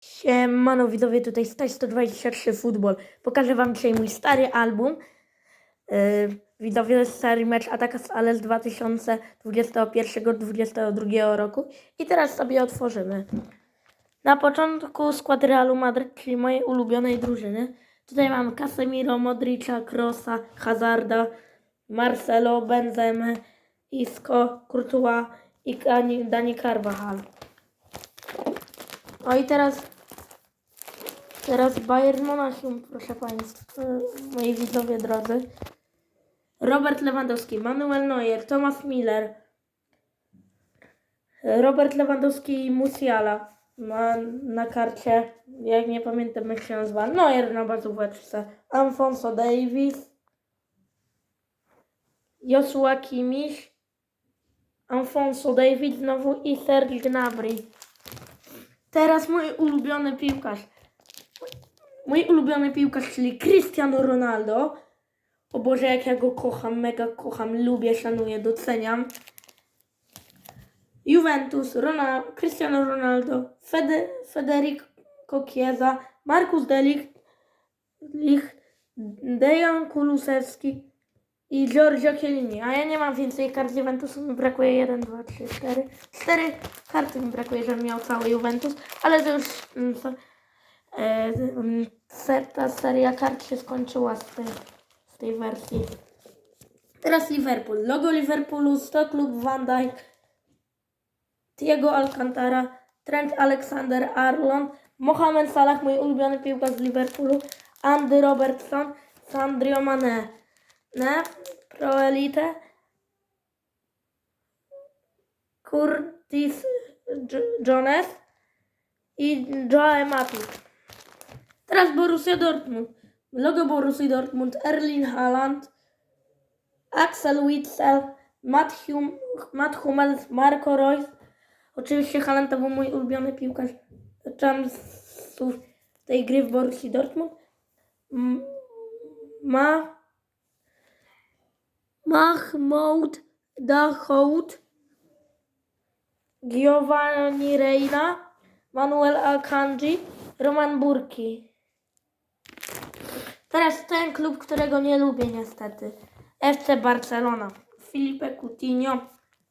Siemano widzowie, tutaj Staś 123 Futbol. Pokażę wam dzisiaj mój stary album. Yy, widzowie, stary mecz Atakas Ale z 2021-2022 roku. I teraz sobie otworzymy. Na początku skład Realu Madryt, czyli mojej ulubionej drużyny. Tutaj mam Casemiro, Modricza, Krosa, Hazarda, Marcelo, Benzemę, Isco, Courtois i Dani Carvajal. O i teraz Teraz Bayern Monachium, proszę Państwa, moi widzowie drodzy. Robert Lewandowski, Manuel Neuer, Thomas Miller, Robert Lewandowski i Musiala ma na karcie, jak nie pamiętam jak się nazywa, Neuer na bazóweczce, Alfonso Davis, Joshua Kimmich, Alfonso Davis znowu i Serge Gnabry. Teraz mój ulubiony piłkarz. Mój ulubiony piłkarz, czyli Cristiano Ronaldo. O Boże, jak ja go kocham, mega kocham, lubię, szanuję, doceniam. Juventus, Ronaldo, Cristiano Ronaldo, Fede, Federico Chiesa, Markus Delik, Dejan Kulusewski i Giorgio Chiellini. A ja nie mam więcej kart Juventusu, mi brakuje 1, 2, 3, 4. 4 karty mi brakuje, żebym miał cały Juventus, ale to już... mm, so- E, mm, se- ta seria kart się skończyła z tej, z tej wersji. Teraz Liverpool. Logo Liverpoolu, 100 klub Van Dijk, Diego Alcantara, Trent Alexander-Arnold, Mohamed Salah, mój ulubiony piłkarz z Liverpoolu, Andy Robertson, Sandro Mane, ne? Pro Elite, Curtis Jones i Joe Matip. Teraz Borussia Dortmund. Logo Borussia Dortmund, Erling Haaland, Axel Witsel, Matt, hum, Hummels, Marco Reus. Oczywiście Haaland to był mój ulubiony piłkarz czasów tej gry w Borussia Dortmund. Ma Mahmoud Dahoud, Giovanni Reina, Manuel Akanji, Roman Burki. Teraz ten klub, którego nie lubię niestety. FC Barcelona. Filipe Coutinho,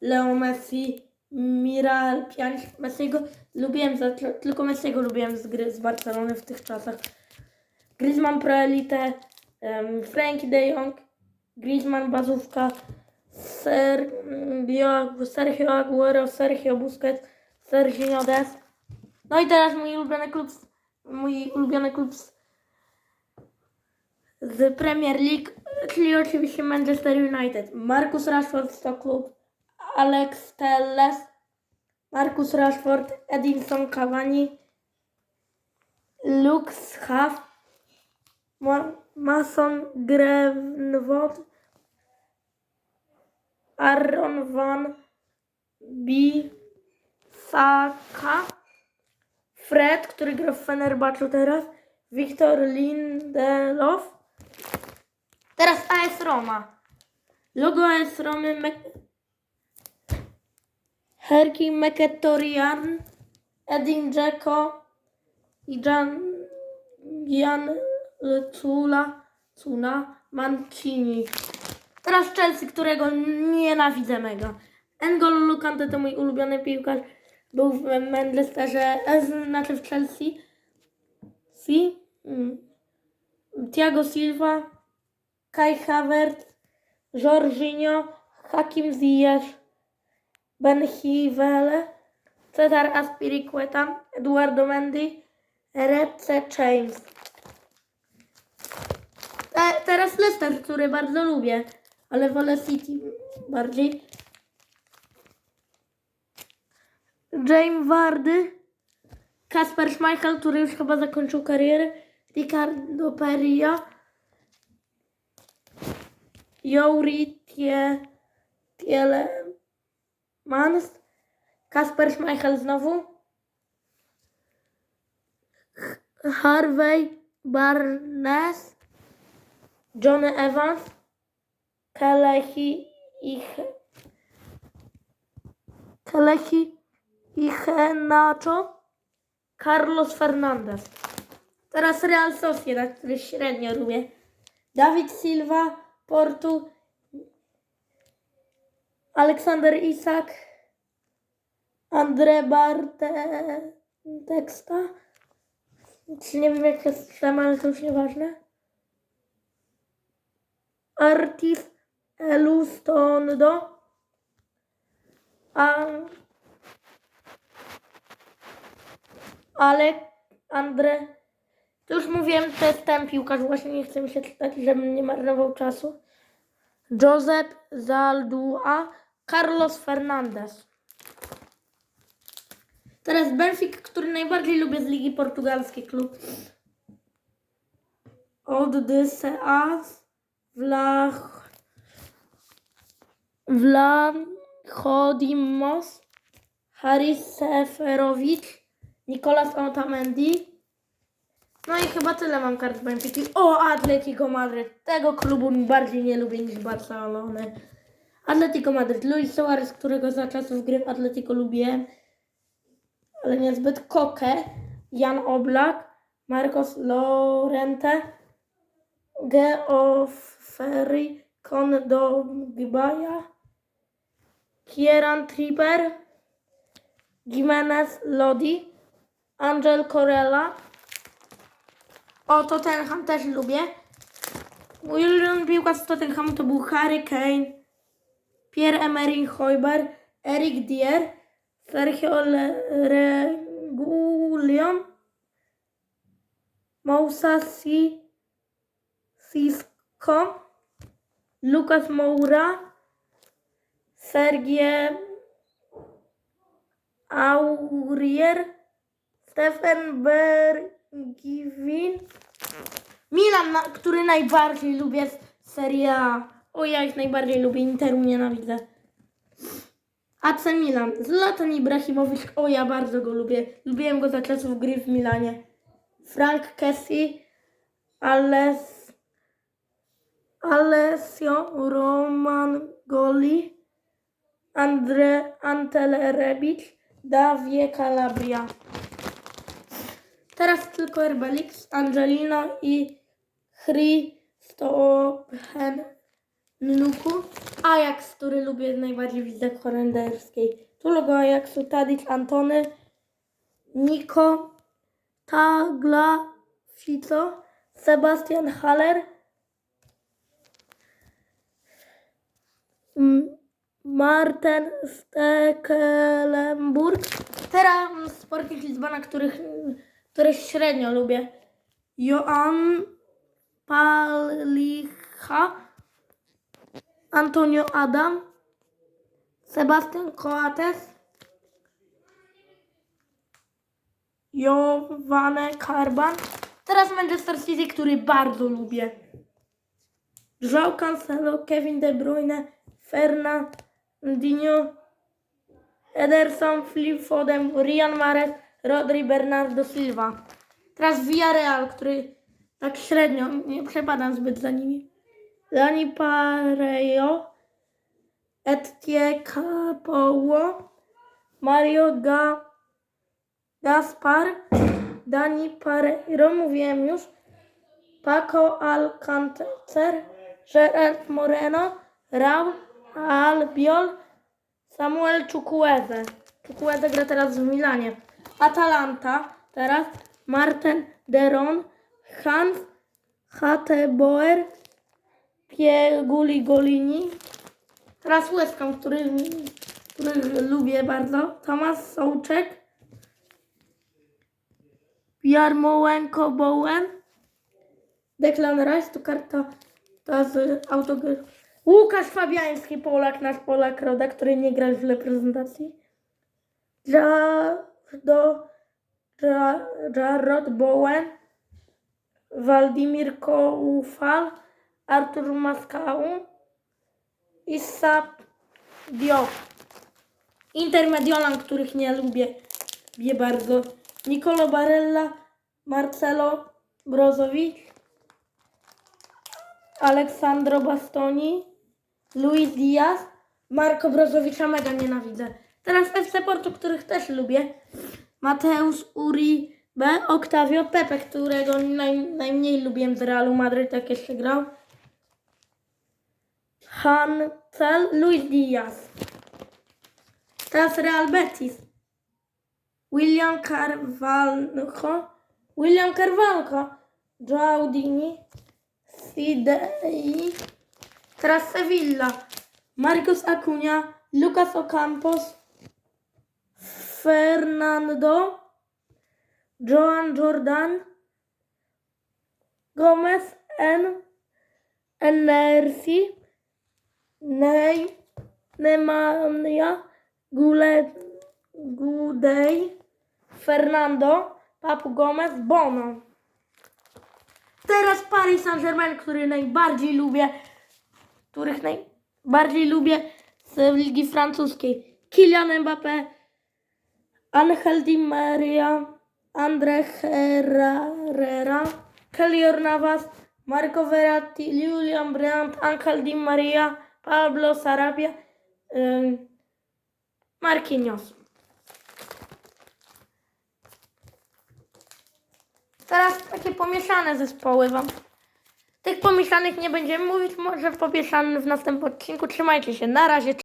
Leo Messi, Miral Pjanic. Messiego lubiłem, za, tylko Messiego lubiłem z gry z Barcelony w tych czasach. Griezmann Pro Elite, um, Frankie de Jong, Griezmann Bazówka, Sergio, Sergio Aguero, Sergio Busquets, Sergio Des. No i teraz mój ulubiony klub, mój ulubiony klub z, z Premier League, czyli oczywiście Manchester United. Marcus Rashford to klub, Alex Telles, Marcus Rashford, Edinson Cavani, Lux Huff, Mason Greenwood, Aaron Van Bissaka, Fred, który gra w Fenerbahce teraz, Wiktor Lindelof. Teraz AS Roma. Logo AS Romy Me Herki Mekettorian, Edin Dzeko i Jan, Jan Cula, Cuna Mancini. Teraz Chelsea, którego nienawidzę mega. N'Golo Lukante to mój ulubiony piłkarz. Był w Manchesterze, e, znaczy w Chelsea. Si. Mm. Thiago Silva, Kai Havertz, Jorginho, Hakim Ziyech, Ben Chilwell, Cesar Aspiricueta, Eduardo Mendy, Rece James. Te, teraz Leicester, który bardzo lubię, ale wolę City bardziej. James Wardy, Kasper Schmeichel, który już chyba zakończył karierę, Ricardo Peria, Jouri Tie, Tielemans, Kasper Schmeichel znowu, Harvey Barnes, Johnny Evans, Kelechi i Kelechi i Henacho, Carlos Fernandez. Teraz Real Sociedad, który średnio lubię. Dawid Silva, Portu. Aleksander Isak. Andre Barteksta. Czy nie wiem jak jest tam, ale to już nieważne. Artis Elustondo. A... Ale Andre. Już mówiłem, to jest ten piłkarz, właśnie nie chcę mi się czytać, żebym nie marnował czasu. Josep Zaldua, Carlos Fernandez. Teraz Benfica, który najbardziej lubię z Ligi Portugalskiej klub. Oddyseas, Vlach, Vlachodimos, Haris Seferowicz, Nikolas Otamendi. No i chyba tyle mam kart Benfica. O, Atletico Madryt. Tego klubu bardziej nie lubię niż Barcelony. Atletico Madryt. Luis Suarez, którego za czasów gry w Atletico lubiłem, ale niezbyt. Koke, Jan Oblak, Marcos Lorente, Geoffrey Kondogbia, Kieran Tripper, Jimenez Lodi, Angel Corella. O, Tottenham też lubię. Mój ulubiony piłkarz z Tottenhamu to był Harry Kane, Pierre-Emerick Hojber, Eric Dier, Sergio Reguilon, Moussa Si, Sisco, Lucas Moura, Sergie Aurier, Stefan Bergwin, Milan, na, który najbardziej lubię z Serie A. O, ja ich najbardziej lubię, Interu nienawidzę. AC Milan, Zlatan Ibrahimowicz, o ja bardzo go lubię. Lubiłem go za czasów gry w Milanie. Frank Kessi, Ales, Alessio Roman Goli, Andre Antele Rebic, Davie Calabria. Teraz tylko Herbelix, Angelino i Christophen Nuku. Ajax, który lubię najbardziej w lidze holenderskiej. Tu logo Ajaxu Tadic Antony, Niko Tagliafico, Sebastian Haller, Marten Stekelenburg. Teraz Sporting Lizbona, których, których średnio lubię. Joan Palicha, Antonio Adam, Sebastian Coates, Jowane Karban. Teraz Manchester City, który bardzo lubię. João Cancelo, Kevin De Bruyne, Fernandinho, Ederson, Phil Foden, Ryan Mahrez, Rodri, Bernardo Silva. Teraz Villarreal, który tak średnio, nie przepadam zbyt za nimi. Dani Parejo, Etie Capoło, Mario Ga, Gaspar, Dani Pareiro, mówiłem już, Paco Alcáncer, Gerard Moreno, Raul Albiol, Samuel Chukwueze. Chukwueze gra teraz w Milanie. Atalanta teraz, Marten Deron, Hans Hateboer, Pieguli Golini. Teraz Ham, który, który lubię bardzo. Tomasz Sołczek. Jarmołenko Bowen. Declan Rice to karta ta z autogry. Łukasz Fabiański, Polak, nasz Polak Roda, który nie gra w reprezentacji. Jardo, Ja- Jarrod Bowen. Waldimir Koufal. Artur Maskał. Issa Diop. Intermediolan, których nie lubię. Lubię bardzo. Nicolo Barella. Marcelo Brozowicz. Aleksandro Bastoni, Luis Diaz, Marco Brozowicza mega nienawidzę. Teraz FC Porto, których też lubię. Mateusz Uribe, Octavio Pepe, którego naj, najmniej lubiłem z Realu Madryt, jak jeszcze grał. Hancel, Luis Diaz. Teraz Real Betis. William Carvalho, William Carvalho, Joao Dini, Sidney, teraz Sevilla, Marcos Acuna, Lucas Ocampos, Fernando, Joan Jordan, Gomez, N, Enersi, Ney, Nemanja, Gule, Gudej, Fernando, Papu Gomez, Bono. Teraz Paris Saint-Germain, który najbardziej lubię, których najbardziej lubię z Ligi Francuskiej. Kylian Mbappé, Angel Di Maria, Andre Herrera, Keylor Navas, Marco Verratti, Julian Brandt, Angel Di Maria, Pablo Sarabia, ym, Marquinhos. Teraz takie pomieszane zespoły wam. Tych pomieszanych nie będziemy mówić, może pomieszanych w następnym odcinku. Trzymajcie się, na razie.